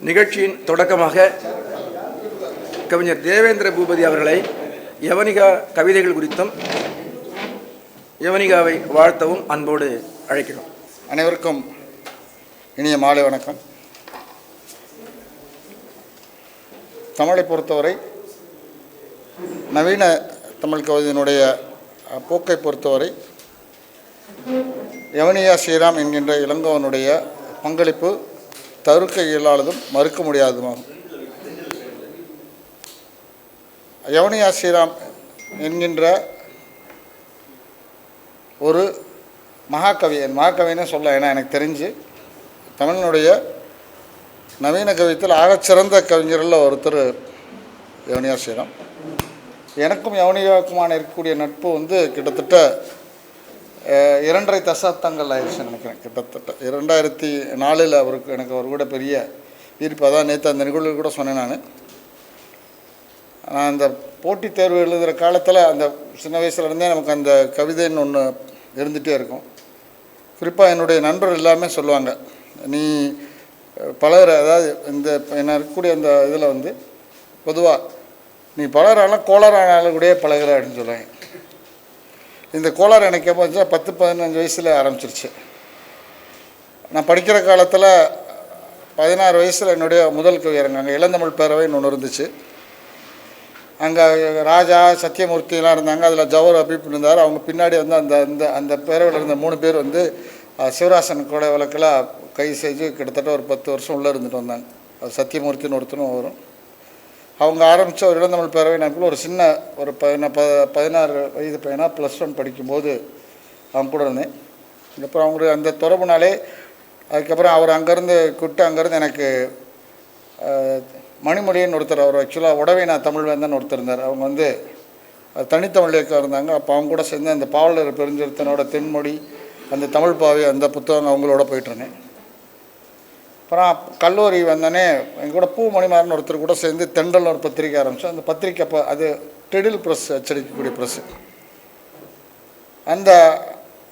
நிகழ்ச்சியின் தொடக்கமாக கவிஞர் தேவேந்திர பூபதி அவர்களை யவனிகா கவிதைகள் குறித்தும் யவனிகாவை வாழ்த்தவும் அன்போடு அழைக்கிறோம். அனைவருக்கும் இனிய மாலை வணக்கம். தமிழை பொறுத்தவரை நவீன தமிழ் கவிதையினுடைய போக்கை பொறுத்தவரை யவனியா ஸ்ரீராம் என்கின்ற இளங்கோவனுடைய பங்களிப்பு தவிர்க்க இயலாததும் மறுக்க முடியாததுமாகும். யவனியா ஸ்ரீராம் என்கின்ற ஒரு மகாகவி என் மகாகவின்னு சொல்ல ஏன்னா எனக்கு தெரிஞ்சு தமிழனுடைய நவீன கவியத்தில் ஆகச்சிறந்த கவிஞரில் ஒருத்தர் யவனியா ஸ்ரீராம். எனக்கும் யவனியாவுக்குமான இருக்கக்கூடிய நட்பு வந்து கிட்டத்தட்ட இரண்டரை தசாப்தங்கள் ஆயிடுச்சுன்னு நினைக்கிறேன் கிட்டத்தட்ட. இரண்டாயிரத்தி நாலில் அவருக்கு எனக்கு அவர் கூட பெரிய ஈர்ப்பு அதான் நேற்று அந்த நிகழ்வு கூட சொன்னேன் நான். நான் அந்த போட்டித் தேர்வு எழுதுகிற காலத்தில் அந்த சின்ன வயசுலேருந்தே நமக்கு அந்த கவிதைன்னு ஒன்று இருந்துகிட்டே இருக்கும். குறிப்பாக என்னுடைய நண்பர் எல்லாமே சொல்லுவாங்க நீ பலர் பழகுற அதாவது இந்த என்ன இருக்கக்கூடிய அந்த இதில் வந்து பொதுவாக நீ பழகிறாலும் கோளாறானாலும் கூடயே பழகுற அப்படின்னு சொல்லுவாங்க. இந்த கோளாறு எனக்கு எப்போ பத்து பதினஞ்சு வயசில் ஆரம்பிச்சிருச்சு. நான் படிக்கிற காலத்தில் பதினாறு வயசில் என்னுடைய முதல் கவியரங்க அங்கே இளந்தமிழ் பேரவைன்னு ஒன்று இருந்துச்சு. அங்கே ராஜா சத்தியமூர்த்திலாம் இருந்தாங்க அதில் ஜவர் அபிப் இருந்தார். அவங்க பின்னாடி வந்து அந்த அந்த அந்த பேரவையில் இருந்த மூணு பேர் வந்து சிவராசன் கொலை வழக்கில் கை செஞ்சு கிட்டத்தட்ட ஒரு பத்து வருஷம் உள்ளே இருந்துட்டு வந்தாங்க. அது சத்தியமூர்த்தின்னு ஒருத்தனும் வரும். அவங்க ஆரம்பித்த ஒரு இளந்தமிழ் பேரவை எனக்குள்ள ஒரு சின்ன ஒரு பதின ப பதினாறு வயது பையனாக ப்ளஸ் ஒன் படிக்கும்போது அவங்க கூட இருந்தேன். அப்புறம் அவங்களுக்கு அந்த தொடர்புனாலே அதுக்கப்புறம் அவர் அங்கேருந்து கூப்பிட்டு அங்கேருந்து எனக்கு மணிமொழின்னு ஒருத்தர் அவர் ஆக்சுவலாக உடவைனா தமிழ்வேந்தன் ஒருத்தர் இருந்தார். அவங்க வந்து தனித்தமிழ் இயக்கம் இருந்தாங்க. அப்போ அவங்க கூட சேர்ந்து அந்த பாவலர் பெருஞ்சிருத்தனோட தென்மொழி அந்த தமிழ் பாவை அந்த புத்தகம் அவங்களோட போயிட்டுருந்தேன் அப்புறம் கல்லூரி வந்தோடனே எங்கள் கூட பூ மணிமாறன் ஒருத்தர் கூட சேர்ந்து தெண்டல்னு ஒரு பத்திரிக்கை ஆரம்பித்தோம் அந்த பத்திரிக்கை அப்போ அது டெடில் ப்ரெஸ் அச்சடிக்கக்கூடிய ப்ரெஸ்ஸு அந்த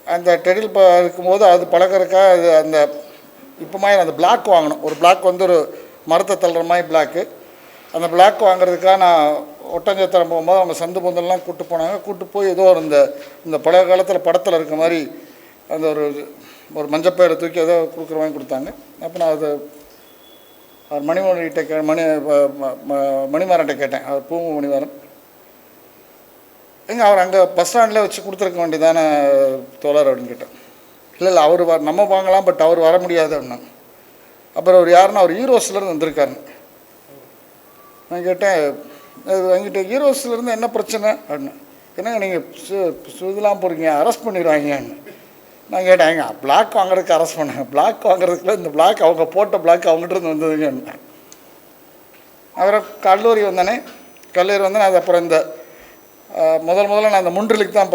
அந்த டெடில் ப இருக்கும்போது அது பழகிறதுக்காக அது அந்த இப்போ மாதிரி அந்த பிளாக் வாங்கினோம் ஒரு பிளாக் வந்து ஒரு மரத்தை தள்ளுற மாதிரி பிளாக்கு அந்த பிளாக் வாங்குறதுக்காக நான் ஒட்டஞ்சத்திரம் போகும்போது அவங்க சந்து பொந்தெல்லாம் கூப்பிட்டு போனாங்க. கூப்பிட்டு போய் ஏதோ ஒரு இந்த இந்த பழைய காலத்தில் படத்தில் இருக்க மாதிரி அந்த ஒரு ஒரு மஞ்சப்பையில் தூக்கி ஏதோ கொடுக்குற வாங்கி கொடுத்தாங்க. அப்போ நான் அதை அவர் மணிமணிகிட்ட கே மணி மணிமாரன்ட்ட கேட்டேன். அவர் பூமு மணிமாரன் எங்கே அவர் அங்கே பஸ் ஸ்டாண்டில் வச்சு கொடுத்துருக்க வேண்டியதான தோழர் அப்படின்னு கேட்டேன். இல்லை இல்லை அவர் வ நம்ம வாங்கலாம் பட் அவர் வர முடியாது அப்படின்னாங்க அப்புறம் அவர் யாருன்னா அவர் ஈரோஸ்லேருந்து வந்திருக்காரு. நான் கேட்டேன் இது எங்கிட்ட ஈரோஸ்லேருந்து என்ன பிரச்சனை? அப்படின்னு என்னங்க நீங்கள் சு சு- இதெல்லாம் போகிறீங்க அரெஸ்ட் பண்ணிடுவாங்கன்னு நான் கேட்டேன் எங்க பிளாக் வாங்குறதுக்கு அரெஸ்ட் பண்ணாங்க பிளாக் வாங்குறதுக்குள்ள இந்த பிளாக் அவங்க போட்ட பிளாக் அவங்ககிட்ட இருந்து வந்ததுங்க. அப்புறம் கல்லூரி வந்தேனே கல்லூரி வந்து அது அப்புறம் இந்த முதல் முதல்ல நான் அந்த முன்றலுக்கு தான்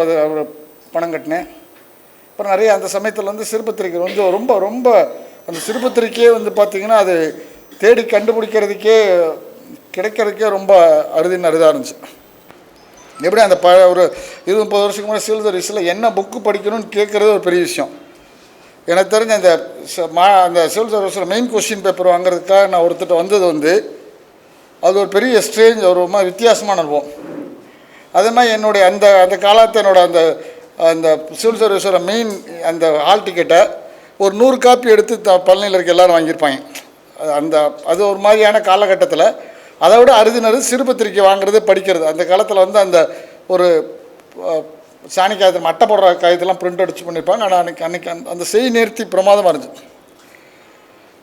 பணம் கட்டினேன். அப்புறம் நிறைய அந்த சமயத்தில் வந்து சிறுபத்திரிக்கை வந்து ரொம்ப ரொம்ப அந்த சிறுபத்திரிக்கையே வந்து பார்த்திங்கன்னா அது தேடி கண்டுபிடிக்கிறதுக்கே கிடைக்கிறதுக்கே ரொம்ப அறுதின்னு அருதாக இருந்துச்சு. எப்படி அந்த ப ஒரு இருபது முப்பது வருஷத்துக்கு முன்னாடி சிவில் சர்வீஸில் என்ன புக்கு படிக்கணும்னு கேட்குறது ஒரு பெரிய விஷயம். எனக்கு தெரிஞ்ச அந்த மா அந்த சிவில் சர்வீஸில் மெயின் கொஸ்டின் பேப்பர் வாங்குறதுக்காக நான் ஒருத்தட்ட வந்தது வந்து அது ஒரு பெரிய ஸ்ட்ரேஞ்ச் ஒரு மாதிரி வித்தியாசமான அனுபவம். அதே மாதிரி என்னுடைய அந்த அந்த காலத்து என்னோட அந்த அந்த சிவில் சர்வீஸோட மெயின் அந்த ஹால் டிக்கெட்டை ஒரு நூறு காப்பி எடுத்து த பழனியில் இருக்க எல்லாரும் வாங்கியிருப்பாங்க. அந்த அது ஒரு மாதிரியான காலகட்டத்தில் அதை விட அறுதினரு சிறுபத்திரிக்கை வாங்குறது படிக்கிறது. அந்த காலத்தில் வந்து அந்த ஒரு அஹ், சாணி காயத்தில் போடுற காயத்தெல்லாம் பிரிண்ட் அடிச்சு பண்ணியிருப்பாங்க ஆனால் அன்றைக்கி அன்றைக்கி அந்த அந்த செய் நேர்த்தி பிரமாதமாக இருந்துச்சு.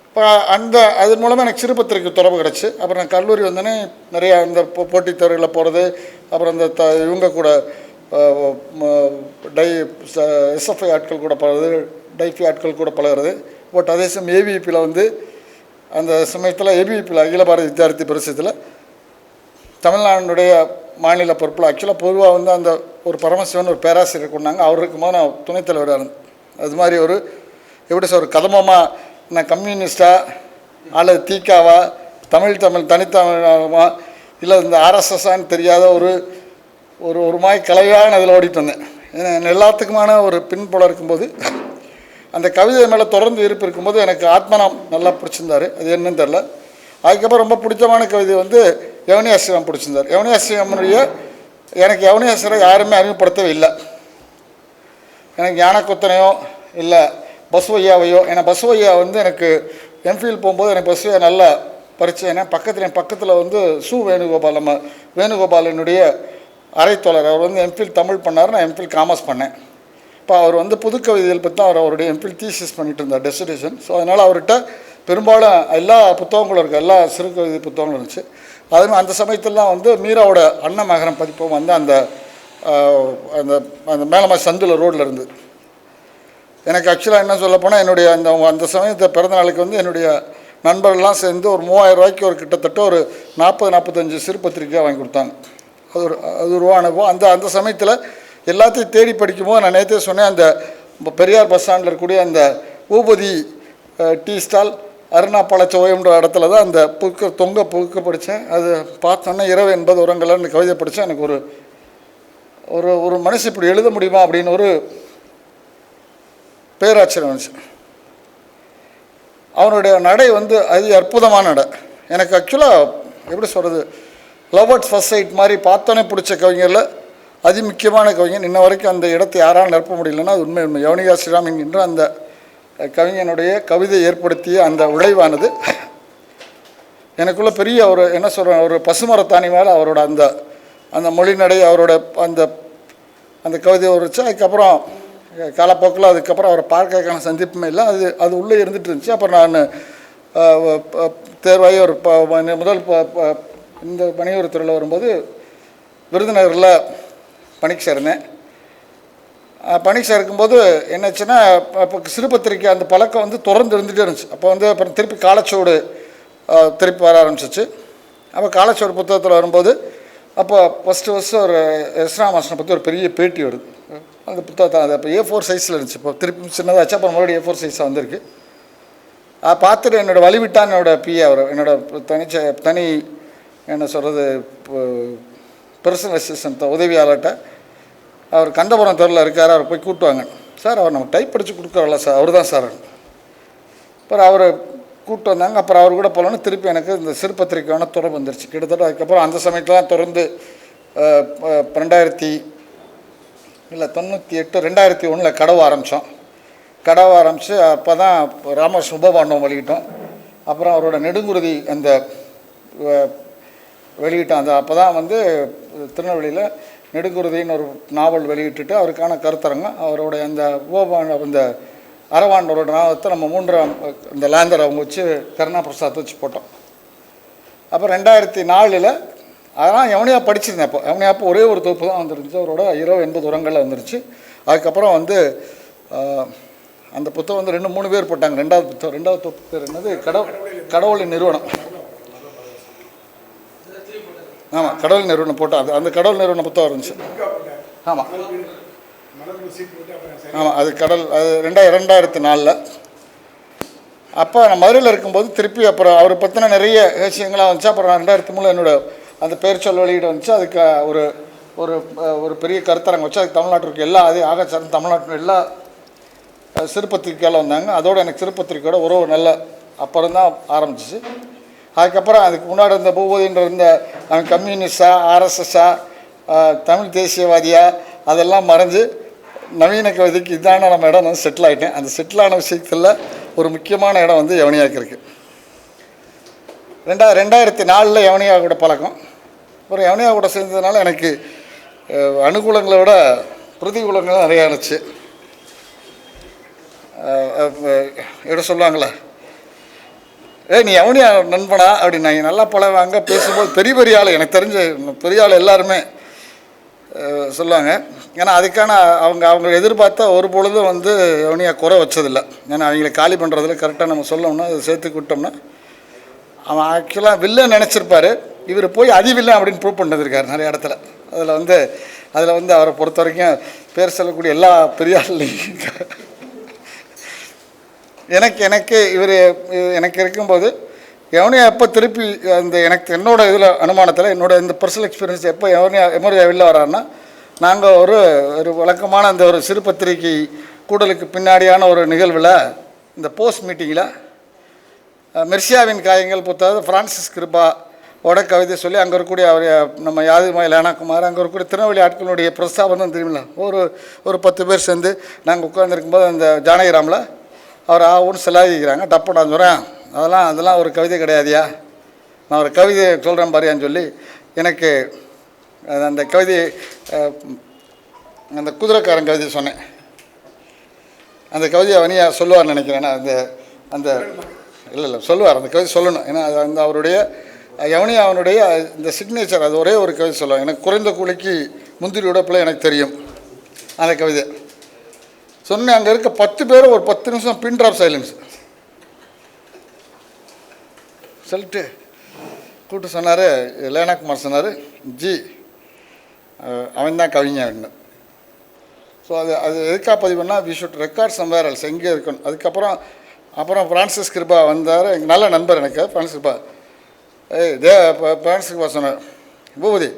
இப்போ அந்த அது மூலமாக எனக்கு சிறுபத்திரிக்கை தொடர்பு கிடச்சி. அப்புறம் நான் கல்லூரி வந்தோடனே நிறையா இந்த போட்டித் துறையில் போகிறது அப்புறம் இந்த த இவங்க கூட டை எஸ்எஃப்ஐ ஆட்கள் கூட பழகுறது டைஃபி ஆட்கள் கூட பழகுறது. பட் அதே சமயம் ஏவிபியில் வந்து அந்த சமயத்தில் ஏபிவிபியில் அகில பாரத வித்யார்த்தி பரிசத்தில் தமிழ்நாடுடைய மாநில பொறுப்பில் ஆக்சுவலாக பொதுவாக வந்து அந்த ஒரு பரமசிவன் ஒரு பேராசிரியர் கொண்டாங்க. அவருக்கு இருக்கும்போது நான் துணைத்தலைவராக இருந்தேன். அது மாதிரி ஒரு எப்படி சார் ஒரு கதமமாக நான் கம்யூனிஸ்டா அல்லது தீக்காவா தமிழ் தமிழ் தனித்தமிழமா இல்லை இந்த ஆர்எஸ்எஸ்ஸான்னு தெரியாத ஒரு ஒரு ஒரு மாதிரி கலையான இதில் ஓடிட்டு வந்தேன் ஏன்னா எல்லாத்துக்குமான ஒரு பின்புலம் இருக்கும்போது அந்த கவிதை மேலே தொடர்ந்து ஈர்ப்பு இருக்கும்போது எனக்கு ஆத்மனாம் நல்லா பிடிச்சிருந்தாரு. அது என்னன்னு தெரில அதுக்கப்புறம் ரொம்ப பிடிச்சமான கவிதை வந்து யவனியாசிரம் பிடிச்சிருந்தார். யவனியாசிரமனுடைய எனக்கு யவனியாசிரம் யாருமே அறிமுகப்படுத்தவே இல்லை. எனக்கு ஞானக்குத்தனையோ இல்லை பசுவையாவையோ ஏன்னா பசுவையா வந்து எனக்கு எம்ஃபில் போகும்போது எனக்கு பசுவையா நல்லா பரிச்சயம். ஏன்னா பக்கத்தில் என் பக்கத்தில் வந்து சு வேணுகோபால் நம்ம வேணுகோபாலனுடைய அரைத்தோழர். அவர் வந்து எம்ஃபில் தமிழ் பண்ணார் நான் எம்ஃபில் காமர்ஸ் பண்ணேன். இப்போ அவர் வந்து புதுக்கவிதைகள் பற்றி தான் அவர் அவருடைய எம்ஃபில் தீசிஸ் பண்ணிட்டு இருந்தார் டெஸ்டினேஷன் ஸோ அதனால் அவர்கிட்ட பெரும்பாலும் எல்லா புத்தகங்களும் இருக்குது எல்லா சிறு கவிதை புத்தகங்களும் இருந்துச்சு. அதுவும் அந்த சமயத்திலலாம் வந்து மீராவோட அன்ன மகரம் பதிப்பும் வந்து அந்த அந்த அந்த மேலமா சந்தில் ரோட்டில் இருந்து. எனக்கு ஆக்சுவலாக என்ன சொல்ல போனால் என்னுடைய அந்த அந்த சமயத்தை பிறந்த நாளுக்கு வந்து என்னுடைய நண்பர்கள்லாம் சேர்ந்து ஒரு மூவாயிரம் ரூபாய்க்கு ஒரு கிட்டத்தட்ட ஒரு நாற்பது நாற்பத்தஞ்சு சிறு பத்திரிக்கையாக வாங்கி கொடுத்தாங்க. அது ஒரு அது ஒரு ரூபா அனுபவம். அந்த அந்த சமயத்தில் எல்லாத்தையும் தேடி படிக்கும்போது நான் நேற்றே சொன்னேன் அந்த பெரியார் பஸ் ஸ்டாண்டில் இருக்கக்கூடிய அந்த ஊபதி டீ ஸ்டால் அருணா பழச்சோயம்ன்ற இடத்துல தான் அந்த புக்கு தொங்க புக்கு படித்தேன். அது பார்த்தோன்னே இரவு என்பது உரங்கள்னு கவிதை படித்தேன். எனக்கு ஒரு ஒரு ஒரு மனுஷன் இப்படி எழுத முடியுமா அப்படின்னு ஒரு பேராச்சரியம் வந்துச்சு. அவனுடைய நடை வந்து அதி அற்புதமான நடை. எனக்கு ஆக்சுவலாக எப்படி சொல்கிறது லவ் அட் ஃபர்ஸ்ட் சைட் மாதிரி பார்த்தோன்னே பிடிச்ச கவிஞரில் அதி முக்கியமான கவிஞன். இன்ன வரைக்கும் அந்த இடத்தை யாரால் நிரப்ப முடியலன்னா அது உண்மை உண்மை. யவனிகா ஸ்ரீராம் என்கின்ற அந்த கவிஞனுடைய கவிதை ஏற்படுத்திய அந்த உழைவானது எனக்குள்ள பெரிய ஒரு என்ன சொல்கிறேன் ஒரு பசுமரத்தாணி மேலே அவரோட அந்த அந்த மொழிநடை அவரோட அந்த அந்த கவிதை வச்சு அதுக்கப்புறம் காலப்போக்கில் அதுக்கப்புறம் அவரை பார்க்கறதுக்கான சந்திப்புமே இல்லை. அது அது உள்ளே இருந்துட்டு இருந்துச்சு. அப்புறம் நான் தேர்வாகி ஒரு ப முதல் ப- ப- இந்த பணியூர் திருவிழா வரும்போது விருதுநகரில் பணிக்கு சேர்ந்தேன் பணிக்கு சேர்க்கும்போது என்னாச்சுன்னா அப்போ சிறுபத்திரிக்கை அந்த பழக்கம் வந்து தொடர்ந்து இருந்துகிட்டே இருந்துச்சு. அப்போ வந்து அப்புறம் திருப்பி காலச்சோடு திருப்பி வர ஆரம்பிச்சிச்சு. அப்போ காலச்சோடு புத்தகத்தில் வரும்போது அப்போ ஃபஸ்ட்டு ஃபஸ்ட்டு ஒரு எஸ்ராமாசனை பற்றி ஒரு பெரிய பேட்டி வருது. அந்த புத்தகத்தை அது அப்போ ஏ ஃபோர் சைஸில் இருந்துச்சு. இப்போ திருப்பி சின்னதாச்சு அப்புறம் மறுபடியும் ஏ ஃபோர் சைஸாக வந்திருக்கு. பார்த்துட்டு என்னோட வழிவிட்டான் என்னோட பிஏ அவர். என்னோட தனிச்ச தனி என்ன சொல்கிறது பர்சனல் அசிஸ்டன்ட் உதவியாளர்கிட்ட அவர் கந்தபுரம் தெருவில் இருக்கார் அவர் போய் கூட்டுவாங்க. சார் அவர் நம்ம டைப் படித்து கொடுக்குறல சார் அவர் தான் சார். அப்புறம் அவரை கூப்பிட்டு வந்தாங்க அப்புறம் அவர் கூட போகலன்னு திருப்பி எனக்கு இந்த சிறுபத்திரிக்கையான தொடர்பு வந்துருச்சு. கிட்டத்தட்ட அதுக்கப்புறம் அந்த சமயத்துலாம் தொடர்ந்து ரெண்டாயிரத்தி இல்லை தொண்ணூற்றி எட்டு ரெண்டாயிரத்தி ஒன்றில் கடவு ஆரம்பித்தோம் கடவு ஆரம்பித்து அப்போ தான் ராமகிருஷ்ண உபபாண்டவம் வெளியிட்டோம். அப்புறம் அவரோட நெடுங்குருதி அந்த வெளியிட்டோம். அந்த அப்போ தான் வந்து திருநெல்வேலியில் நெடுங்குருதின்னு ஒரு நாவல் வெளியிட்டுட்டு அவருக்கான கருத்தரங்கம் அவருடைய அந்த உபபாண்ட அந்த அரவாண்டோட நாவத்தை நம்ம மூன்றாம் இந்த லேந்தர் அவங்க வச்சு கருணா பிரசாத் வச்சு போட்டோம். அப்போ ரெண்டாயிரத்தி நாலில் அதெல்லாம் எவனையா படிச்சிருந்தேன் அப்போ. எவனையா அப்போ ஒரே ஒரு தொகுப்பு தான் வந்துருந்துச்சு. அவரோட இருபது எண்பது உரங்களில் வந்துருச்சு அதுக்கப்புறம் வந்து அந்த புத்தகம் வந்து ரெண்டு மூணு பேர் போட்டாங்க. ரெண்டாவது புத்தகம் ரெண்டாவது தொகுப்பு பேர் என்னது? கடவுள் கடவுளின் நிறுவனம். ஆமாம் கடவுள் நிறுவனம் போட்டால் அது அந்த கடவுள் நிறுவனம் புத்தகம் இருந்துச்சு. ஆமாம் ஆமாம் அது கடல் அது ரெண்டாயிரம் ரெண்டாயிரத்து நாலில். அப்போ நான் மதுரையில் இருக்கும்போது திருப்பி அப்புறம் அவரை பற்றின நிறைய விஷயங்களாக வந்துச்சு. அப்புறம் நான் ரெண்டாயிரத்தி மூணு என்னோட அந்த பெயர் சொல் வெளியீடு வந்துச்சு. அதுக்கு ஒரு ஒரு ஒரு பெரிய கருத்தரங்கம் வச்சு அது தமிழ்நாட்டில் இருக்க எல்லா அதே ஆகச்சாரம் தமிழ்நாட்டில் எல்லா சிறுபத்திரிக்கையால் வந்தாங்க. அதோடு எனக்கு சிறுபத்திரிக்கையோட உறவு நல்ல அப்புறம் தான் ஆரம்பிச்சிச்சு. அதுக்கப்புறம் அதுக்கு முன்னாடி இருந்த பூபதின்ற இருந்த கம்யூனிஸ்டா ஆர்எஸ்எஸ்ஸா தமிழ் தேசியவாதியா அதெல்லாம் மறைஞ்சு நவீன கவிதைக்கு இதான நம்ம இடம் வந்து செட்டில் ஆகிட்டேன் அந்த செட்டில் ஆன விஷயத்தில் ஒரு முக்கியமான இடம் வந்து யவனியாக்கு இருக்குது ரெண்டா ரெண்டாயிரத்தி நாலில் யவனியா கூட பழக்கம். அப்புறம் யவனியா கூட சேர்ந்ததுனால எனக்கு அனுகூலங்களை விட பிரதிகூலங்கள் நிறையா இருந்துச்சு. அஹ், எப்படி சொல்லுவாங்களே ஏய் நீ எவனியா நண்பனா? அப்படின்னாங்க நல்லா பழவாங்க பேசும்போது பெரிய பெரிய ஆள் எனக்கு தெரிஞ்ச பெரிய ஆள் எல்லாருமே சொல்லுவாங்க. ஏன்னா அதுக்கான அவங்க அவங்க எதிர்பார்த்தா ஒரு பொழுதும் வந்து எவனியா குறை வச்சதில்லை. ஏன்னா அவங்கள காலி பண்ணுறதுல கரெக்டாக நம்ம சொல்லணும்னா அதை சேர்த்து விட்டோம்னா அவன் ஆக்சுவலாக வில்லன் நினச்சிருப்பார். இவர் போய் அதி வில்லன் அப்படின்னு ப்ரூவ் பண்ணிருக்காரு நிறைய இடத்துல. அதில் வந்து அதில் வந்து அவரை பொறுத்த வரைக்கும் பேர் சொல்லக்கூடிய எல்லா பெரிய ஆள்லையும் எனக்கு எனக்கு இவர் எனக்கு இருக்கும்போது எவனையும் எப்போ திருப்பி அந்த எனக்கு என்னோட இதில் அனுமானத்தில் என்னோட இந்த பர்சனல் எக்ஸ்பீரியன்ஸ் எப்போ எவனையா எமர்ஜியா வெளில வராருன்னா நாங்கள் ஒரு ஒரு வழக்கமான அந்த ஒரு சிறு பத்திரிகை கூடலுக்கு பின்னாடியான ஒரு நிகழ்வில் இந்த போஸ்ட் மீட்டிங்கில் மெர்சியாவின் காயங்கள் புத்தகம் ஃப்ரான்சிஸ் கிருபா ஓட கவிதை சொல்லி அங்கே இருக்கக்கூடிய அவர் நம்ம யாதுமா லேனாகுமார் அங்கே இருக்கக்கூடிய திருநெல்வேலி ஆட்களுடைய பிரஸ்தாபனம் தெரியுமில்ல? ஒரு ஒரு பத்து பேர் சேர்ந்து நாங்கள் உட்காந்துருக்கும்போது அந்த ஜானகிராமில் அவர் ஆவுன்னு சிலாதிக்கிறாங்க டப்பு நான் சொல்கிறேன் அதெல்லாம் அதெல்லாம் ஒரு கவிதை கிடையாதியா நான் ஒரு கவிதை சொல்கிறேன் பாரியான்னு சொல்லி எனக்கு அது அந்த கவிதை அந்த குதிரைக்காரன் கவிதை சொன்னேன். அந்த கவிதையை அவனியா சொல்லுவார்னு நினைக்கிறேன் நான். அந்த அந்த இல்லை இல்லை சொல்லுவார். அந்த கவிதை சொல்லணும். ஏன்னா அது அந்த அவருடைய யவனி அவனுடைய இந்த சிக்னேச்சர் அது ஒரே ஒரு கவிதை சொல்லுவாங்க. எனக்கு குறைந்த கூலிக்கு முந்திரி உடப்பில் எனக்கு தெரியும். அந்த கவிதை. சொன்னேன் அங்கே இருக்க பத்து பேர் ஒரு பத்து நிமிஷம் பின் ட்ராப் சைலன்ஸ் சொல்லிட்டு கூப்பிட்டு சொன்னார் லேனாகுமார் சொன்னார் ஜி அவன் தான் கவிஞன் ஸோ அது அது எதுக்காக பதிவுன்னா we should record somewhere else எங்கே இருக்கணும் அதுக்கப்புறம் அப்புறம் ஃப்ரான்சிஸ் கிருபா வந்தார். எங்கள் நல்ல நண்பர் எனக்கு ஃப்ரான்சிஸ் கிருபா. ஏய் தே ஃப்ரான்சிஸ் கிருபா சொன்னார் பூபதி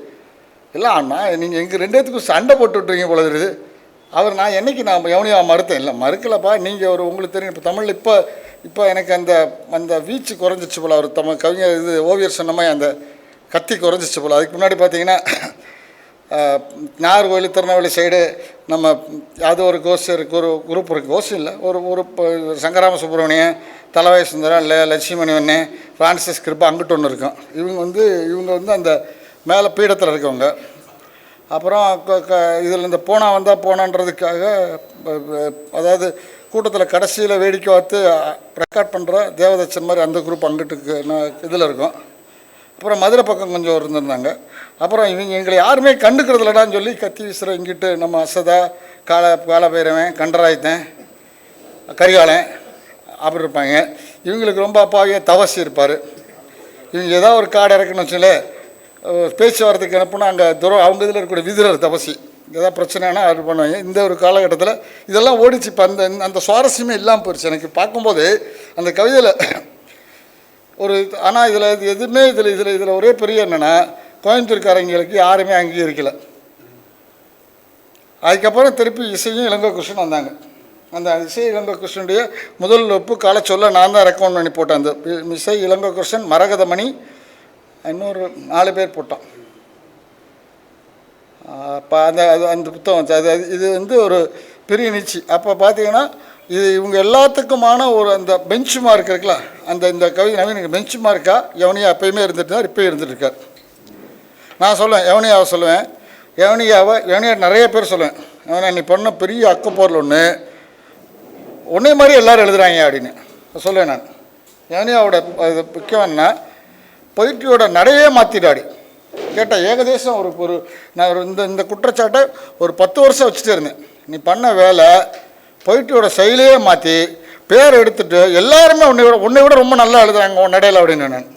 இல்லை அண்ணா நீங்கள் எங்கள் ரெண்டு பேத்துக்கும் சண்டை போட்டு விட்டுருங்க போல இருக்குது. அவர் நான் என்னைக்கு நான் எவனையும் மறுத்தேன். இல்லை மறுக்கலப்பா. நீங்கள் ஒரு உங்களுக்கு தெரியும். இப்போ தமிழில் இப்போ இப்போ எனக்கு அந்த அந்த வீச்சு குறைஞ்சிச்சு போல். அவர் தமிழ் கவிஞர் இது ஓவியர் சொன்ன மாதிரி அந்த கத்தி குறைஞ்சிச்சு போல். அதுக்கு முன்னாடி பார்த்தீங்கன்னா ஆஹ், நாகர்கோவில் திருநெல்வேலி சைடு நம்ம அது ஒரு கோஷம் இருக்குது ஒரு குரூப் இருக்குது கோஷம் இல்லை. ஒரு ஒரு சங்கராம சுப்பிரமணியன் தலவாய் சுந்தரம் இல்லை லட்சுமணி ஒன்று ஃப்ரான்சிஸ் கிருப்பா அங்கிட்டு ஒன்று இருக்கும். இவங்க வந்து இவங்க வந்து அந்த மேலே பீடத்தில் இருக்கவங்க. அப்புறம் இதில் இந்த போனா வந்தால் போனான்றதுக்காக அதாவது கூட்டத்தில் கடைசியில் வேடிக்கை பார்த்து ரெக்கார்ட் பண்ணுற தேவதச்சன் மாதிரி அந்த குரூப் அங்கிட்டு இதில் இருக்கும். அப்புறம் மதுரை பக்கம் கொஞ்சம் இருந்திருந்தாங்க. அப்புறம் இவங்க எங்களை யாருமே கண்டுக்கிறது இல்லடான்னு சொல்லி கத்தி வீசுகிற இங்கிட்டு நம்ம அசதா கால காலபைரவன் கண்டராயத்தன் கரிகாலன் அப்படி இருப்பாங்க. இவங்களுக்கு ரொம்ப அப்பாவிய தவசி இருப்பார். இவங்க ஏதாவது ஒரு காடை இறக்குன்னு வச்சுங்களேன் பேச்சுவார்த்தைக்கு அனுப்புனா அங்கே துரோ அவங்க இதில் இருக்கக்கூடிய விதிரர் தபசி. ஏதாவது பிரச்சனைனா அது பண்ணுவாங்க. இந்த ஒரு காலகட்டத்தில் இதெல்லாம் ஓடிச்சு இப்போ அந்த அந்த சுவாரஸ்யமே இல்லாமல் போயிடுச்சு எனக்கு பார்க்கும்போது அந்த கவிதையில் ஒரு ஆனால் இதில் இது எதுவுமே இதில் இதில் இதில் ஒரே பெரிய என்னென்னா கோயம்புத்தூர்காரங்களுக்கு யாருமே அங்கீகரிக்கலை. அதுக்கப்புறம் திருப்பி இசையும் இளங்கோ கிருஷ்ணன் வந்தாங்க. அந்த இசை இளங்கோ கிருஷ்ணனுடைய முதல் ஒப்பு கால சொல்ல நான் தான் ரெக்கமெண்ட் பண்ணி போட்டேன் அந்த இசை இளங்கோ கிருஷ்ணன் மரகதமணி இன்னொரு நாலு பேர் போட்டோம். அப்போ அந்த அது அந்த புத்தகம் வந்துச்சு. அது அது- இது வந்து ஒரு பெரிய நிச்சி அப்போ பார்த்தீங்கன்னா இது இவங்க எல்லாத்துக்குமான ஒரு அந்த பெஞ்ச் மார்க் இருக்குல்ல அந்த இந்த கவிதை நவீன பெஞ்ச் மார்க்காக எவனியா எப்பயுமே இருந்துட்டு தான் இப்போயும் இருந்துட்டு இருக்கார் நான் சொல்லுவேன் எவனியாவை சொல்லுவேன். எவனியாவை எவனியா நிறைய பேர் சொல்லுவேன். எவனியா நீ பண்ண பெரிய அக்கப்போரில் ஒன்று உன்னை மாதிரி எல்லோரும் எழுதுறாங்க அப்படின்னு. சொல்லுவேன் நான். எவனியாவோட இது என்ன பொயிட்டியோட நடையே மாற்றிட்டாடி கேட்டால் ஏகதேசம் ஒரு ஒரு நான் ஒரு இந்த இந்த குற்றச்சாட்டை ஒரு பத்து வருஷம் வச்சுட்டே இருந்தேன். நீ பண்ண வேலை பொய்ட்டியோட செயலையே மாற்றி பேர் எடுத்துட்டு எல்லாருமே உன்னை விட உன்னை விட ரொம்ப நல்லா எழுதுறாங்க உன் நடையில் அப்படின்னு நான்.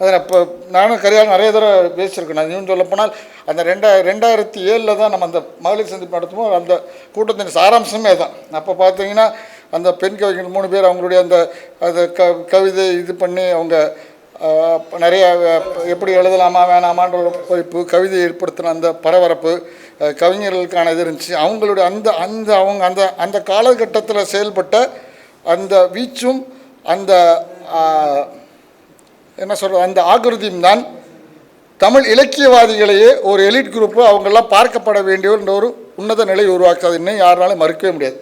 அதை இப்போ நானும் கரியால் நிறைய தடவை பேசியிருக்கேன். நான் இன்னும் சொல்லப்போனால் அந்த ரெண்டா ரெண்டாயிரத்தி ஏழில் தான் நம்ம அந்த மகளிர் சந்திப்பு நடத்துவோம் அந்த கூட்டத்தின் சாராம்சமே தான் அப்போ பார்த்தீங்கன்னா அந்த பெண் கவிஞர் மூணு பேர் அவங்களுடைய அந்த அந்த க கவிதை இது பண்ணி அவங்க நிறைய எப்படி எழுதலாமா வேணாமான்ற ஒரு பொய்ப்பு கவிதை ஏற்படுத்தின அந்த பரபரப்பு கவிஞர்களுக்கான இது இருந்துச்சு. அவங்களுடைய அந்த அந்த அவங்க அந்த அந்த காலகட்டத்தில் செயல்பட்ட அந்த வீச்சும் அந்த என்ன சொல்கிறது அந்த ஆகிருதியும் தான் தமிழ் இலக்கியவாதிகளையே ஒரு எலிட் குரூப்பு அவங்கெல்லாம் பார்க்கப்பட வேண்டிய ஒரு உன்னத நிலை உருவாக்காது. இன்னும் யாருனாலும் மறுக்கவே முடியாது.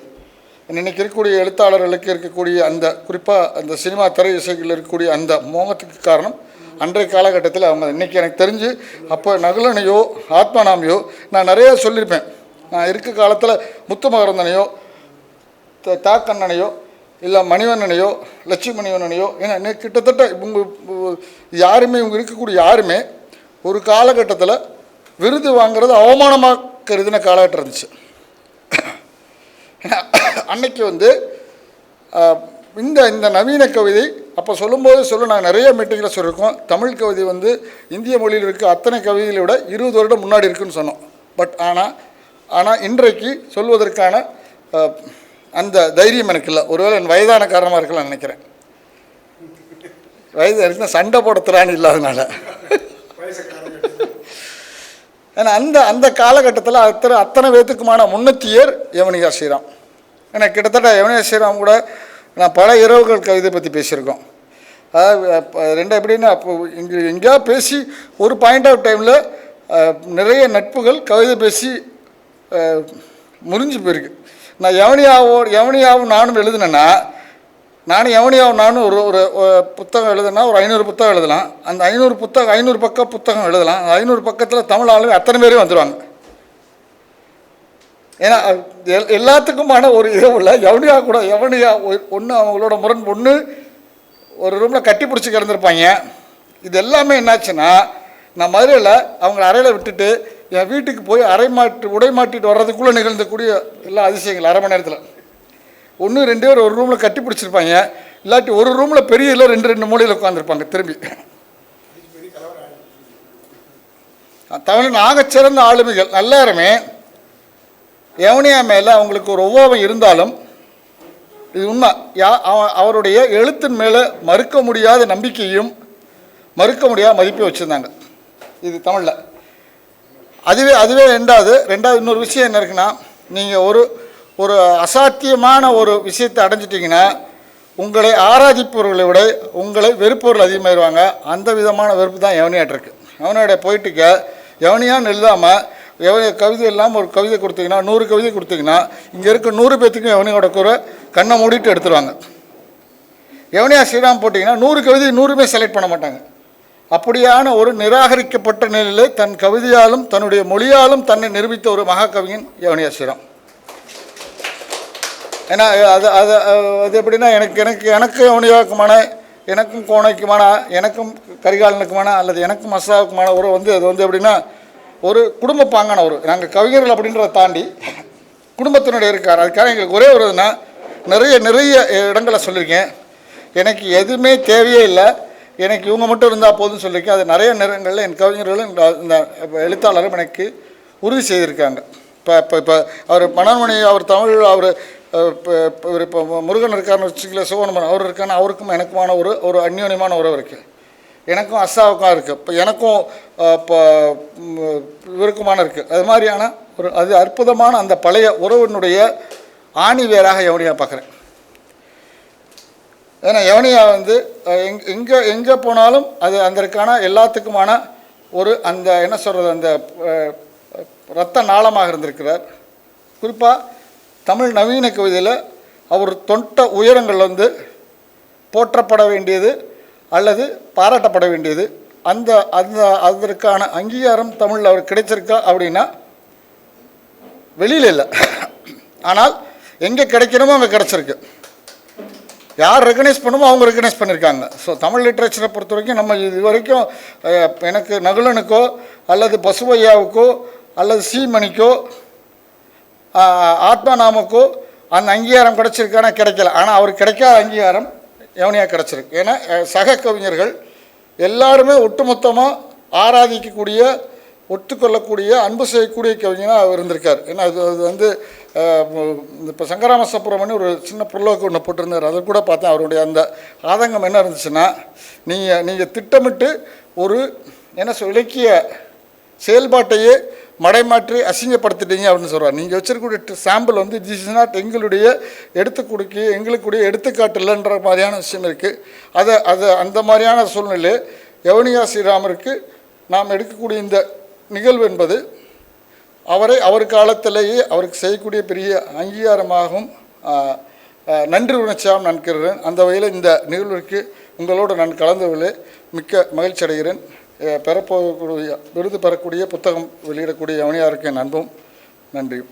இன்னைக்கு இருக்கக்கூடிய எழுத்தாளர்களுக்கு இருக்கக்கூடிய அந்த குறிப்பாக அந்த சினிமா திரை இசைகளில் இருக்கக்கூடிய அந்த மோகத்துக்கு காரணம் அன்றைய காலகட்டத்தில் அவங்க இன்னைக்கு எனக்கு தெரிஞ்சு அப்போ நகுலனையோ ஆத்மானாமையோ நான் நிறைய சொல்லியிருப்பேன். நான் இருக்க காலத்தில் முத்துமகரந்தனையோ த- தாக்கண்ணனையோ இல்லை மணிவண்ணனையோ லட்சுமி மணிவண்ணனையோ ஏன்னா இன்னைக்கு கிட்டத்தட்ட இவங்க யாருமே இவங்க இருக்கக்கூடிய யாருமே ஒரு காலகட்டத்தில் விருது வாங்குறது அவமானமாக கருதின காலகட்டம் இருந்துச்சு. அன்னைக்கு வந்து இந்த இந்த நவீன கவிதை அப்போ சொல்லும்போது சொல்ல நாங்கள் நிறைய மீட்டிங்கில் சொல்லியிருக்கோம் தமிழ் கவிதை வந்து இந்திய மொழியில் இருக்க அத்தனை கவிதைகளை விட இருபது வருடம் முன்னாடி இருக்குன்னு சொன்னோம். பட் ஆனால் ஆனால் இன்றைக்கு சொல்வதற்கான அந்த தைரியம் எனக்கு இல்லை. ஒருவேளை என் வயதான காரணமாக இருக்கலாம் நினைக்கிறேன். வயது எனக்கு சண்டை போடுத்துறான்னு இல்லாதனால. ஏன்னா அந்த அந்த காலகட்டத்தில் அத்தனை அத்தனை பேத்துக்குமான முன்னத்தியர் யவனிகா ஸ்ரீராம். ஏன்னா கிட்டத்தட்ட யவனிகா ஸ்ரீராம் கூட நான் பல இரவுகள் கவிதை பற்றி பேசியிருக்கோம். அதாவது ரெண்டு எப்படின்னா அப்போ இங்கே எங்கேயா பேசி ஒரு பாயிண்ட் ஆஃப் டைமில் நிறைய நட்புகள் கவிதை பேசி முறிஞ்சு போயிருக்கு. நான் யவனியாவோ யவனியாவும் நானும் எழுதுனேன்னா நானும் யவனியாவும் நானும் ஒரு ஒரு புத்தகம் எழுதுனா ஒரு ஐநூறு புத்தகம் எழுதலாம். அந்த ஐநூறு புத்தகம் ஐநூறு பக்கம் புத்தகம் எழுதலாம். அந்த ஐநூறு பக்கத்தில் தமிழ் ஆளுங்க அத்தனை பேரும் வந்துடுவாங்க ஏன்னா எல்லாத்துக்குமான ஒரு இரவுல யவனியா கூட யவனியா ஒன்று அவங்களோட முரண் ஒன்று ஒரு ரூமில் கட்டி பிடிச்சி கிடந்திருப்பாங்க. இது எல்லாமே என்னாச்சுன்னா நான் மதுரையில் அவங்க அறையில் விட்டுட்டு என் வீட்டுக்கு போய் அரை மாட்டு உடை மாட்டிட்டு வர்றதுக்குள்ளே நிகழ்ந்தக்கூடிய எல்லா அதிசயங்கள் அரை மணி நேரத்தில். ஒன்று ரெண்டு பேர் ஒரு ரூமில் கட்டி பிடிச்சிருப்பாங்க. இல்லாட்டி ஒரு ரூமில் பெரிய இல்லை ரெண்டு ரெண்டு மூலையில் உட்காந்துருப்பாங்க திரும்பி. தமிழின் ஆகச்சிறந்த ஆளுமைகள் எல்லாருமே யவனியா மேலே அவங்களுக்கு ஒரு ஒவ்வாமை இருந்தாலும் இது உண்மை. யா அவருடைய எழுத்தின் மேலே மறுக்க முடியாத நம்பிக்கையும் மறுக்க முடியாத மதிப்பையும் வச்சுருந்தாங்க. இது தமிழில். அதுவே அதுவே ரெண்டாவது ரெண்டாவது இன்னொரு விஷயம் என்ன இருக்குன்னா நீங்கள் ஒரு ஒரு அசாத்தியமான ஒரு விஷயத்தை அடைஞ்சிட்டிங்கன்னா உங்களை ஆராதிப்பவர்களை விட உங்களை வெறுப்பவர்கள் அதிகமாகிடுவாங்க அந்த விதமான வெறுப்பு தான் யவனியாட்டு இருக்கு. யவனியோட போயிட்டுக்க யவனியான்னு எழுதாமல் எவனிய கவிதை இல்லாமல் ஒரு கவிதை கொடுத்தீங்கன்னா நூறு கவிதை கொடுத்தீங்கன்னா இங்கே இருக்க நூறு பேத்துக்கும் யவனியோட குறை கண்ணை மூடிட்டு எடுத்துருவாங்க. யவனியா ஸ்ரீராம் போட்டிங்கன்னா நூறு கவிதை நூறுமே செலக்ட் பண்ண மாட்டாங்க. அப்படியான ஒரு நிராகரிக்கப்பட்ட நிலையிலே தன் கவிதையாலும் தன்னுடைய மொழியாலும் தன்னை நிரூபித்த ஒரு மகாகவியின் யவனியா ஸ்ரீராம்? ஏன்னா அது அது அது எப்படின்னா எனக்கு எனக்கு எனக்கு யவனியாவுக்குமான எனக்கும் கோணைக்குமான எனக்கும் கரிகாலனுக்குமான அல்லது எனக்கும் மசாவுக்குமான உறவு வந்து அது வந்து எப்படின்னா ஒரு குடும்ப பாங்கான ஒரு நாங்கள் கவிஞர்கள் அப்படின்றத தாண்டி குடும்பத்தினுடைய இருக்கார். அதுக்காக எங்களுக்கு ஒரே ஒரு நிறைய நிறைய இடங்களை சொல்லியிருக்கேன். எனக்கு எதுவுமே தேவையே இல்லை. எனக்கு இவங்க மட்டும் இருந்தால் போதும்னு சொல்லியிருக்கேன். அது நிறைய நேரங்களில் என் கவிஞர்களும் இந்த எழுத்தாளரும் எனக்கு உறுதி செய்திருக்காங்க. இப்போ இப்போ இப்போ அவர் மனோன்மணி அவர் தமிழ் அவர் இப்போ இவர் இப்போ முருகன் இருக்காருன்னு வச்சுக்கல சிவனமன் அவர் இருக்கான்னு அவருக்கும் எனக்குமான ஒரு ஒரு அந்யோன்யமான உறவு இருக்குது எனக்கும் அஸ்ஸாவுக்கும் இருக்குது இப்போ எனக்கும் இப்போ ம், இவருக்குமான இருக்குது அது மாதிரியான ஒரு அது அற்புதமான அந்த பழைய உறவினுடைய ஆணி வேறாக எவனியா பார்க்குறேன் ஏன்னா எவனியா வந்து எங் எங்கே எங்கே போனாலும் அது அதற்கான எல்லாத்துக்குமான ஒரு அந்த என்ன சொல்கிறது அந்த ரத்த நாளமாக இருந்திருக்கிறார். குறிப்பாக தமிழ் நவீன கவிதையில் அவர் தொட்ட உயரங்கள் வந்து போற்றப்பட வேண்டியது அல்லது பாராட்டப்பட வேண்டியது. அந்த அந்த அதற்கான அங்கீகாரம் தமிழில் அவர் கிடைச்சிருக்கா அப்படின்னா வெளியில் இல்லை. ஆனால் எங்கே கிடைக்கணுமோ அங்கே கிடச்சிருக்கு. யார் ரெகனைஸ் பண்ணுமோ அவங்க ரெகனைஸ் பண்ணியிருக்காங்க ஸோ தமிழ் லிட்ரேச்சரை பொறுத்த வரைக்கும் நம்ம இது வரைக்கும் எனக்கு நகுலனுக்கோ அல்லது பசுவையாவுக்கோ அல்லது சீமணிக்கோ ஆத்மா நாமக்கோ அந்த அங்கீகாரம் கிடச்சிருக்கானா கிடைக்கல. ஆனால் அவர் கிடைக்காத அங்கீகாரம் எவனையாக கிடச்சிருக்கு. ஏன்னா சக கவிஞர்கள் எல்லாருமே ஒட்டுமொத்தமாக ஆராதிக்கக்கூடிய ஒத்துக்கொள்ளக்கூடிய அன்பு செய்யக்கூடிய கவிஞனாக அவர் இருந்திருக்கார். ஏன்னா அது அது வந்து இப்போ சங்கராம சுப்பிரமணியம் ஒரு சின்ன புல்லோக்கு ஒன்று போட்டிருந்தார். அதை கூட பார்த்தேன். அவருடைய அந்த ஆதங்கம் என்ன இருந்துச்சுன்னா நீங்கள் நீங்கள் திட்டமிட்டு ஒரு என்ன சொல் இலக்கிய செயல்பாட்டையே மடைமாற்றி அசிங்கப்படுத்திட்டீங்க அப்படின்னு சொல்கிறார் நீங்கள் வச்சிருக்கக்கூடிய சாம்பிள் வந்து திஸ் இஸ் நாட் எங்களுடைய எடுத்து கொடுக்க எங்களுக்குடைய எடுத்துக்காட்டு இல்லைன்ற மாதிரியான விஷயம் இருக்குது அதை அதை அந்த மாதிரியான சூழ்நிலை யவனியா ஸ்ரீராமருக்கு நாம் எடுக்கக்கூடிய இந்த நிகழ்வு என்பது அவரை அவர் காலத்திலேயே அவருக்கு செய்யக்கூடிய பெரிய அங்கீகாரமாகவும் நன்றி உணர்ச்சியாகவும் நான் அந்த வகையில் இந்த நிகழ்விற்கு உங்களோடு நான் கலந்ததில் மிக்க மகிழ்ச்சி அடைகிறேன். பெறப்போகக்கூடிய விருது பெறக்கூடிய புத்தகம் வெளியிடக்கூடிய யவனியாருக்கு என் அன்பும் நன்றியும்.